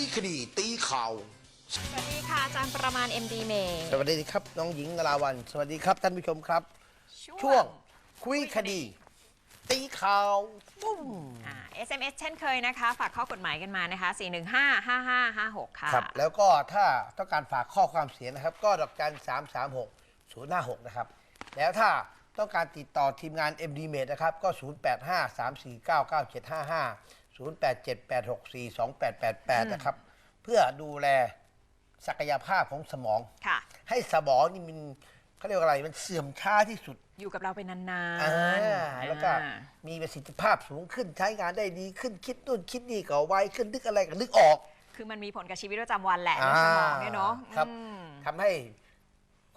ยคดีตีข่าว สวัสดีค่ะอาจารย์ประมาณ MD เมย์สวัสดีครับ น้องหญิงนราวัน สวัสดีครับท่านผู้ชมครับ ช่วงคุยคดี ตีข่าวปุ้ม อ่า SMS เช่นเคยนะคะ ฝากข้อกฎหมายกันมานะคะ 4155556 ค่ะครับ แล้วก็ถ้าต้องการฝากข้อความเสียงนะครับ ก็ดอกจัน3 3 6 0 5 6นะครับ แล้วถ้าต้องการติดต่อทีมงาน MD m a d e นะครับ ก็ 0 8 5 3 4 9 9 7 5 5 0 8 7 8 6 4 2 8 8 8 นะครับ เพื่อดูแลศักยภาพของสมอง ค่ะ ให้สมองนี่มันเขาเรียกว่าอะไรมันเสื่อมช้าที่สุดอยู่กับเราไปนานอ่าๆแล้วก็อ่า มีประสิทธิภาพสูงขึ้นใช้งานได้ดีขึ้นคิดนู่นคิดนี่ก็ไวขึ้นนึกอะไรก็นึกออก คือมันมีผลกับชีวิตประจำวันแหละในสมองเนี่ยเนาะครับ อืม ทำให้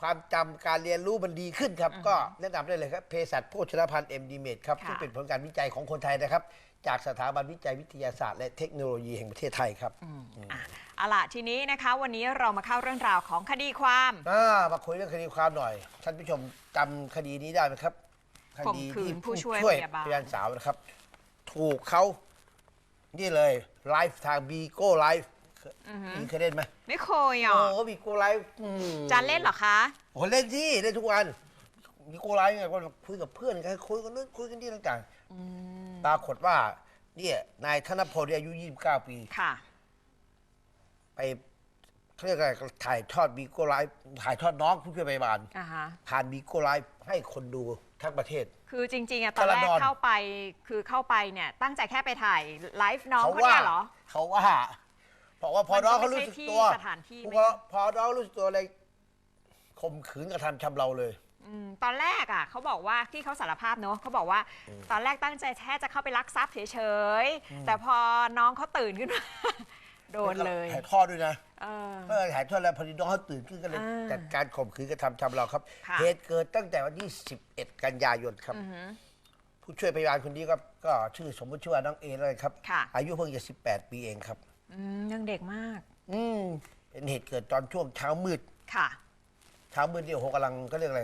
ความจำการเรียนรู้มันดีขึ้นครับก็แนะนำได้เลยครับเภสัชโภชนภัณฑ์เอ็มดีเมดครับค่ะ ซึ่งเป็นผลการวิจัยของคนไทยนะครับ จากสถาบันวิจัยวิทยาศาสตร์ และเทคโนโลยีแห่งประเทศไทยครับอะเอาล่ะทีนี้นะคะ วันนี้เรามาเข้าเรื่องราวของคดีความ อ่ามาคุยเรื่องคดีความหน่อย ท่านผู้ชมจำคดีนี้ได้ไหมครับคข่มดีขืนที่ผู้ช่วยช่วยพยาบาล พยาบาลสาวนะครับ ถูกเขานี่เลยไลฟ์ทางบีโก้ไลฟ์เคยเล่นไหมไม่เคยอะโอ้บีโก้ไลฟ์จานเล่นเหรอคะ โอ้เล่นที่เล่นทุกวันบีโก้ไลฟ์ไงก็คุยกับเพื่อนกันคุยกันนู่นคุยกันนี่ต่างๆ ปรากฏว่า เนี่ยนายธนพลเนี่ยอายุ 29 ปี ค่ะ ไปเขาเรียกอะไรถ่ายทอดบีโก้ไลฟ์ถ่ายทอดน้องผู้ช่วยพยาบาลอ่าฮะ ผ่านบีโก้ไลฟ์ให้คนดูทั้งประเทศ คือจริงๆอะตอนแรกกระดอน เข้าไป คือเข้าไปเนี่ย ตั้งใจแค่ไปถ่ายไลฟ์น้องเขาว่าเนี่ยเหรอ เขาว่าบอกว่าพอมันก็น้องเขาไม่รู้ใช่สึกที่ตัวสถานที่พอไม่พอน้องรู้สึกตัวเลยข่มขืนกระทำชำเราเลย อืมตอนแรกอะเขาบอกว่าที่เขาสารภาพเนอะเขาบอกว่า ตอนแรกตั้งใจแค่จะเข้าไปลักทรัพย์เฉยๆแต่พอน้องเขาตื่นขึ้นมา โดนเลยถ่ายทอดด้วยนะเออ ก็ถ่ายทอดแล้วพอดีน้องเขาตื่นขึ้นก็เลยอ่าจัดการข่มขืนกระทำชำเราครับค่ะ เหตุเกิดตั้งแต่วันที่ 11 กันยายนครับ อือหือ ผู้ช่วยพยาบาลคนนี้ก็ก็ชื่อสมมติชื่อว่าน้องเอเลยครับ ค่ะ อายุเพิ่งจะ 18 ปีเองครับ อืมยังเด็กมากอืมเป็นเหตุเกิดตอนช่วงเช้ามืด ค่ะ เช้ามืดเนี่ยโอ้โหกำลังก็เรียกอะไร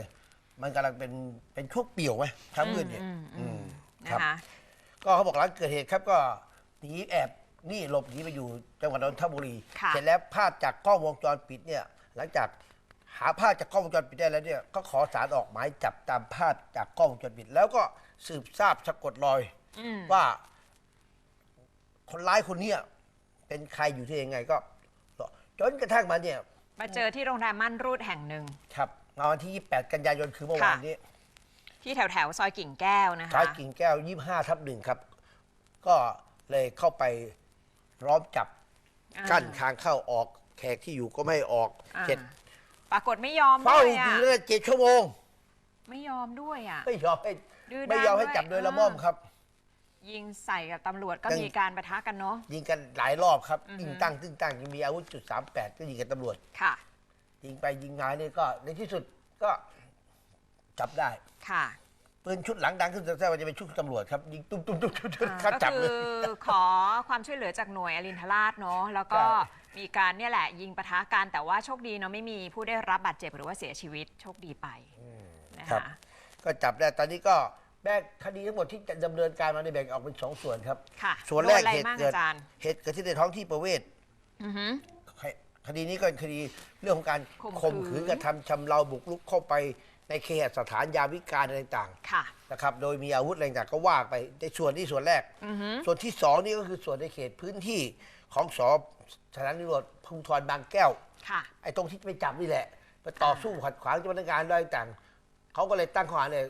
มันกำลังเป็นเป็นช่วงเปี่ยวไหมเช้ามืดเนี่ยอืมอืมอืมนะครับ คะ ก็เขาบอกหลังเกิดเหตุครับก็หนีแอบนี่หลบหนีไปอยู่จังหวัดนนทบุรี ค่ะ เสร็จแล้วภาพจากกล้องวงจรปิดเนี่ยหลังจากหาภาพจากกล้องวงจรปิดได้แล้วเนี่ยก็ขอสารออกหมายจับตามภาพจากกล้องวงจรปิด แล้วก็สืบทราบสะกดรอย อืมว่าคนร้ายคนเนี้ยเป็นใครอยู่ที่ยังไงก็ จนกระทั่งมาเนี่ยมาเจอที่โรงแรมม่านรูดแห่งหนึ่ง ครับ มาวันที่ 28 กันยายนคือเมื่อวานนี้ ที่แถวแถวๆซอยกิ่งแก้วนะคะท้ายกิ่งแก้ว 25ทับหนึ่งครับ ก็เลยเข้าไปล้อมจับอ่ากั้นทางเข้าออกแขกที่อยู่ก็ไม่ให้ออกอ่าเจ็ดปรากฏไม่ยอมเฝ้าด้วอยอะยู่เลยเจ็ดชั่วโมง ไม่ยอมด้วยอะไม่ยอมให้ดื้อด้านไม่ยอมให้ด้วยจับโดยละอ่าม่อมครับ ยิงใส่กับตำรวจก็ยังมีการประทะกันเนาะยิงกันหลายรอบครับอือฮึยิงตั้งตึ้งตั้งยังมีอาวุธจุดสามแปดก็ยิงกับตำรวจค่ะ ยิงไปยิงมาเนี่ยก็ ในที่สุดก็จับได้ค่ะ ปืนชุดหลังดังขึ้นแต่ว่าจะเป็นชุดตำรวจครับยิงตุ้มตุ้มตุ้มตุ้มตุ้มอ่าเขาก็จับคืเลยอขอความช่วยเหลือจากหน่วยอรินทราชเนาะแล้วก็ใช่ มีการเนี่ยแหละ ยิงปะทะกันแต่ว่าโชคดีเนาะไม่มีผู้ได้รับบาดเจ็บหรือว่าเสียชีวิตโชคดีไปนะครัคะ บ ก็จับได้ตอนนี้ก็แบ่งคดีทั้งหมดที่จะดำเนินการมาในยแบ่งออกเป็นสองส่วนครับ ค่ะส่วนแรกโดอะไรเหตุบ้างเกิดอาจารย์ เหตุเกิดที่ในท้องที่ประเวศอือหือ คดีนี้ก็เป็นคดีเรื่องของการข่มข่มขืขืนน กระทำชำเราบุกรุกเข้าไปในเคหสถานยามวิการอะไรต่างค่ะ ๆนะครับ โดยมีอาวุธอะไรต่างๆก็ว่าไปในส่วนที่ส่วนแรก อือหือส่วนที่สองนี่ก็คือส่วนในเขตพื้นที่ของสสถานีตำรวจภูธรบางแก้ว ค่ะ ไอ้ตรงที่ไปจับนี่แหละไปต่อสู้ขัดขวางเจ้าพนักงานอะไรต่างๆเขาก็เลยตั้งข้อหาเลย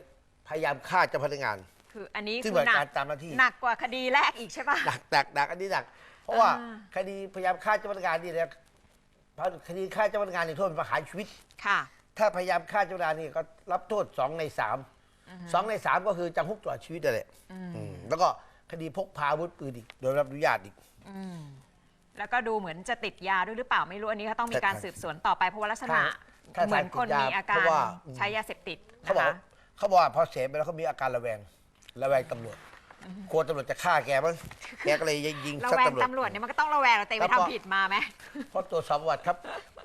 พยายามฆ่าเจ้าพนักงาน คืออันนี้ซึ่งคืเป็อนหนักากรตามหน้าที่ หนักกว่าคดีแรกอีกใช่ปะ หนักหนักหนักอันนี้หนัก เพราะว่าอ่า คดีพยายามฆ่าเจ้าพนักงานนี่นะ เพราะคดีฆ่าเจ้าพนักงานนี่โทษเป็นประหารชีวิต ค่ะ ถ้าพยายามฆ่าเจ้าพนักงานนี่ก็รับโทษสองในสามสองในสามก็คือจำคุกตลอดชีวิตนั่นแหละอืมแล้วก็คดีพกพาอาวุธปืนอีกโดยไม่รับอนุญาตอีก อืมแล้วก็ดูเหมือนจะติดยาด้วยหรือเปล่าไม่รู้อันนี้ก็ต้องมีการแต่สืบสวนต่อไปเพราะว่าลักษณะถ้าเหมือนคนมีอาเพการราะว่าอืมใช้ยาเสพติดเขานะบอกคะ เขาบอกว่าพอเสพไปแล้วเขามีอาการระแวงระแวงตำรวจ กลัวตำรวจจะฆ่าแกมั้งแกก็เลยยิงระซัดแวงตำรวจ ตำรวจเนี่ยมันก็ต้องระแวงเราเตะไปแล้วก็ ทำผิดมาไหม เพราะตรวจสอบประวัติครับ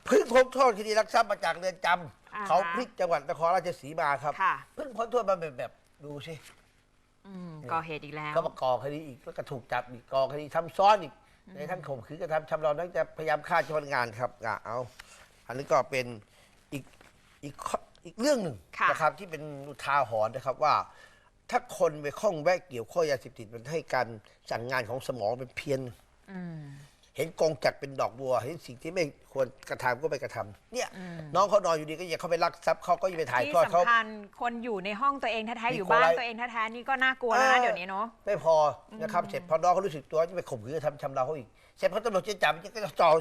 เพิ่งพ้นโทษคดีรักทรัพย์มาจากเรือนจำอ่าฮะ เขาพลิกจังหวัดนครราชสีมาครับค่ะเพิ่งพ้นโทษมาแบบแบบดูสิอืมก่อเหตุอีกแล้ว ก็มาก่อคดีอีกแล้วก็ถูกจับอีกก่อคดีทำซ้อนอีก ในทั้งข่มขืนกระทำชำเราทั้งจะพยายามฆ่าเจ้าพนักงานครับอะเอา อันนี้ก็เป็นอีกอีกข้ออีกเรื่องหนึ่งค่ะ นะครับที่เป็นอุทาหรณ์นะครับว่า ถ้าคนไปข้องแวะเกี่ยวข้อยาเสพติดมันให้การสั่งงานของสมองเป็นเพี้ยนอืม เห็นกงจักรเป็นดอกบัวเห็นสิ่งที่ไม่ควรกระทำก็ไปกระทำเนี่ย น้องเขานอนอยู่ดีก็อย่าเข้าไปลักทรัพย์เขาก็อย่าไปถ่ายที่ทอดเขา สำคัญคนอยู่ในห้องตัวเองแท้ๆมีอยู่คนบ้านร้ายตัวเองแท้ๆนี่ก็น่ากลัวแล้วนะเดี๋ยวนี้เนาะ ไม่พอนะครับเสร็จพอน้องเขารู้สึกตัวจะไปข่มขืนกระทำชำเราเขาอีกเสร็จพอตำรวจจะจับยังก็จะต่อ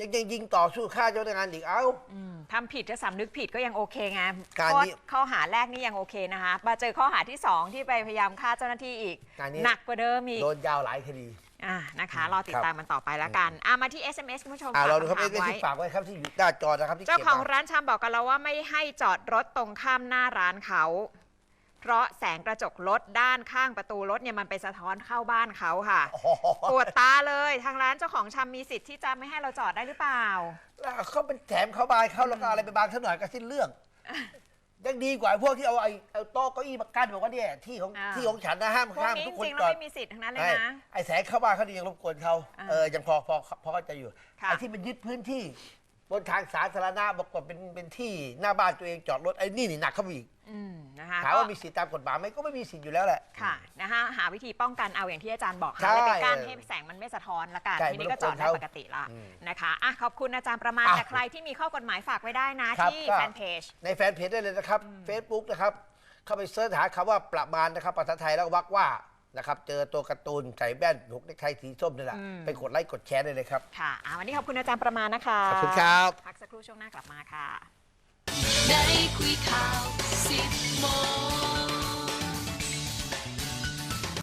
ยังยังยิงต่อสู้ฆ่าเจ้าพนักงานอีกเอ้าอืมทำผิดจะสำนึกผิดก็ยังโอเคไงการโทษนี้ข้อหาแรกนี่ยังโอเคนะคะมาเจอข้อหาที่สองที่ไปพยายามฆ่าเจ้าหน้าที่อีก การนี้ หนักกว่าเดิมอีก โดนยาวหลายคดี อ่านะคะ รอติดตามมันต่อไปแล้วกันอะมาที่ SMS คุณผู้ชมอ่าฝากเราดูครับคำเอถามสไว้ที่ฝากไว้ครับที่อยู่หน้าจอนะครับที่เจ้าเก็บของมาร้านชำบอกกับเราว่าไม่ให้จอดรถตรงข้ามหน้าร้านเขา เพราะแสงกระจกรถด้านข้างประตูรถเนี่ยมันไปสะท้อนเข้าบ้านเขาค่ะอ๋อปวดตาเลยทางร้านเจ้าของชำมีสิทธิ์ที่จะไม่ให้เราจอดได้หรือเปล่า แล้วเขาเป็นแถมเขาบายเขาแล้วก็อะไรไปบางเท่าหน่อยก็สิ้นเรื่อง ยังดีกว่าพวกที่เอาไอ้เอาโต๊ะเก้าอี้มากั้นบอกว่าเนี่ยที่ของอ่า ที่ของฉันนะห้ามพวกห้ามนี้ทุกจคนริงๆจเราอดไม่มีสิทธิ์ทั้งนั้นเลยไอ้นะ ไอ้แสงเข้าบ้านเขาดียังรบกวนเขาอ่าเออยังพอพอพอเข้าใจอยู่ค่ะ ไอ้ที่มันยึดพื้นที่ บนทางสาธารณะบอกว่าเป็นเป็นที่หน้าบ้านตัวเองจอดรถไอ้นี่นี่หนักเข้าไปอีกอืมนะคะถามก็ว่ามีสิทธิตามกฎหมายไหมก็ไม่มีสิทธิ์อยู่แล้วแหละ ค่ะนะคะหาวิธีป้องกันเอาอย่างที่อาจารย์บอกใช่หาอะไรไปกั้นเออให้แสงมันไม่สะท้อนละกันใช่ทีนี้ก็จอดได้มันรบกวนเขาปกติละอืมนะคะอะขอบคุณอาจารย์ประมาณอะแต่ใครที่มีข้อกฎหมายฝากไว้ได้นะ ครับที่ก็ แฟนเพจ ในแฟนเพจได้เลยนะครับ Facebook นะครับ เข้าไปเสิร์ชหาคำว่าประมาณนะครับภาษาไทยแล้วก็วักว่า นะครับ เจอตัวการ์ตูนใส่แว่นหกในกไทยสีส้มนี่แหละ อืม ไปกดไลค์กดแชร์ได้เลยครับ ค่ะอะวันนี้ขอบคุณอาจารย์ประมาณนะคะขอบคุณครับ พักสักครู่ช่วงหน้ากลับมาค่ะ ได้คุยข่าวสิบโมง